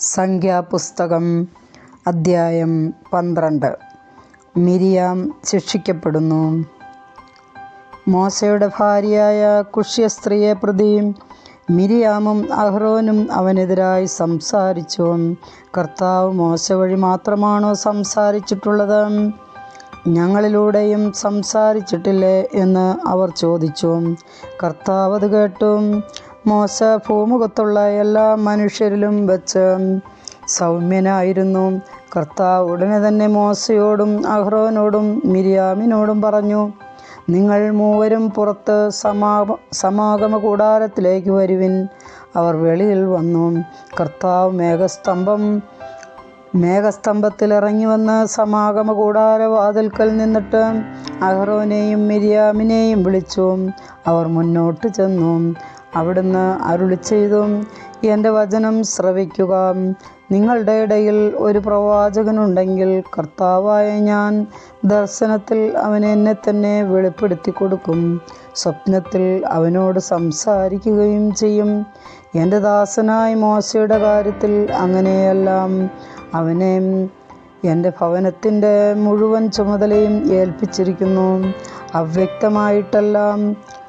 സംഖ്യാപുസ്തകം അദ്ധ്യായം പന്ത്രണ്ട്. മിരിയാം ശിക്ഷിക്കപ്പെടുന്നു. മോശയുടെ ഭാര്യയായ കുഷ്യസ്ത്രീയെ പ്രതി മിരിയാമും അഹ്റോനും അവനെതിരായി സംസാരിച്ചു. കർത്താവ് മോശ വഴി മാത്രമാണോ സംസാരിച്ചിട്ടുള്ളത്? ഞങ്ങളിലൂടെയും സംസാരിച്ചിട്ടില്ലേ എന്ന് അവർ ചോദിച്ചു. കർത്താവ് അത് കേട്ടു. മോശ ഭൂമുഖത്തുള്ള എല്ലാ മനുഷ്യരിലും വെച്ച് സൗമ്യനായിരുന്നു. കർത്താവ് ഉടനെ തന്നെ മോശയോടും അഹ്റോനോടും മിരിയാമിനോടും പറഞ്ഞു നിങ്ങൾ മൂവരും പുറത്ത് സമാ സമാഗമ കൂടാരത്തിലേക്ക് വരുവിൻ. അവർ വെളിയിൽ വന്നു. കർത്താവ് മേഘസ്തംഭം മേഘസ്തംഭത്തിൽ ഇറങ്ങി വന്ന് സമാഗമ കൂടാരവാതിൽക്കൽ നിന്നിട്ട് അഹ്റോനെയും മിരിയാമിനെയും വിളിച്ചു. അവർ മുന്നോട്ട് ചെന്നു. അവിടുന്ന് അരുളി ചെയ്തും എന്റെ വചനം ശ്രവിക്കുക. നിങ്ങളുടെ ഇടയിൽ ഒരു പ്രവാചകനുണ്ടെങ്കിൽ കർത്താവായ ഞാൻ ദർശനത്തിൽ അവന് എന്നെ തന്നെ വെളിപ്പെടുത്തി കൊടുക്കും. സ്വപ്നത്തിൽ അവനോട് സംസാരിക്കുകയും ചെയ്യും. എന്റെ ദാസനായ മോശയുടെ കാര്യത്തിൽ അങ്ങനെയെല്ലാം. അവനെ എന്റെ ഭവനത്തിന്റെ മുഴുവൻ ചുമതലയും ഏൽപ്പിച്ചിരിക്കുന്നു. അവ്യക്തമായിട്ടെല്ലാം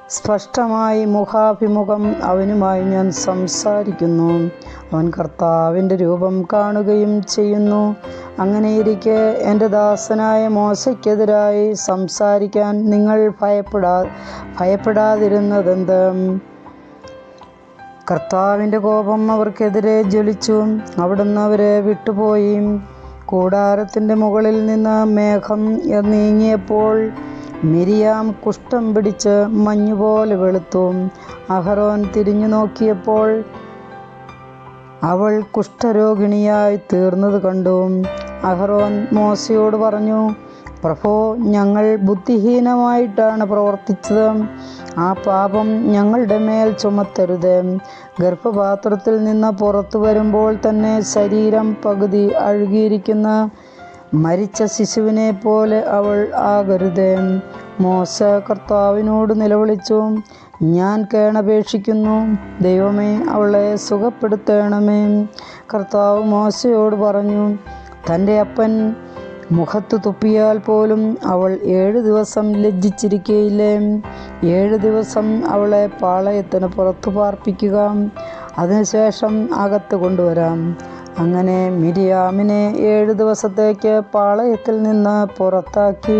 സ്പഷ്ടമായി മുഖാഭിമുഖം അവനുമായി ഞാൻ സംസാരിക്കുന്നു. അവൻ കർത്താവിന്റെ രൂപം കാണുകയും ചെയ്യുന്നു. അങ്ങനെയിരിക്കെ എന്റെ ദാസനായ മോശയ്ക്കെതിരായി സംസാരിക്കാൻ നിങ്ങൾ ഭയപ്പെടാ ഭയപ്പെടാതിരുന്നതെന്ത്? കർത്താവിന്റെ കോപം അവർക്കെതിരെ ജ്വലിച്ചു. അവിടുന്ന് അവരെ വിട്ടുപോയി. കൂടാരത്തിന്റെ മുകളിൽ നിന്ന് മേഘം നീങ്ങിയപ്പോൾ മിരിയാം കുഷ്ഠം പിടിച്ച് മഞ്ഞുപോലെ വെളുത്തു. അഹറോൻ തിരിഞ്ഞു നോക്കിയപ്പോൾ അവൾ കുഷ്ഠരോഗിണിയായി തീർന്നത് കണ്ടു. അഹറോൻ മോശയോട് പറഞ്ഞു പ്രഭോ ഞങ്ങൾ ബുദ്ധിഹീനമായിട്ടാണ് പ്രവർത്തിച്ചത്. ആ പാപം ഞങ്ങളുടെ മേൽ ചുമത്തരുത്. ഗർഭപാത്രത്തിൽ നിന്ന് പുറത്തു വരുമ്പോൾ തന്നെ ശരീരം പകുതി അഴുകിയിരിക്കുന്ന. മരിച്ച ശിശുവിനെ പോലെ അവൾ ആകരുത്. മോശ കർത്താവിനോട് നിലവിളിച്ചു. ഞാൻ കേണപേക്ഷിക്കുന്നു. ദൈവമേ അവളെ സുഖപ്പെടുത്തേണമേ. കർത്താവ് മോശയോട് പറഞ്ഞു തന്റെ അപ്പൻ മുഖത്ത് തുപ്പിയാൽ പോലും അവൾ ഏഴ് ദിവസം ലജ്ജിച്ചിരിക്കയില്ലേ? ഏഴ് ദിവസം അവളെ പാളയത്തിന് പുറത്തു പാർപ്പിക്കുക. അതിനുശേഷം അകത്ത് കൊണ്ടുവരാം. അങ്ങനെ മിരിയാമിനെ ഏഴ് ദിവസത്തേക്ക് പാളയത്തിൽ നിന്ന് പുറത്താക്കി.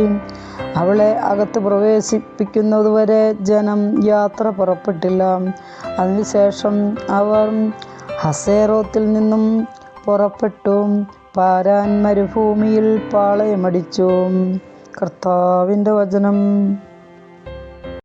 അവളെ അകത്ത് പ്രവേശിപ്പിക്കുന്നതുവരെ ജനം യാത്ര പുറപ്പെട്ടില്ല. അതിനുശേഷം അവർ ഹസേറോത്തിൽ നിന്നും പുറപ്പെട്ടു. പാരാൻ മരുഭൂമിയിൽ പാളയമടിച്ചു. കർത്താവിന്റെ വചനം.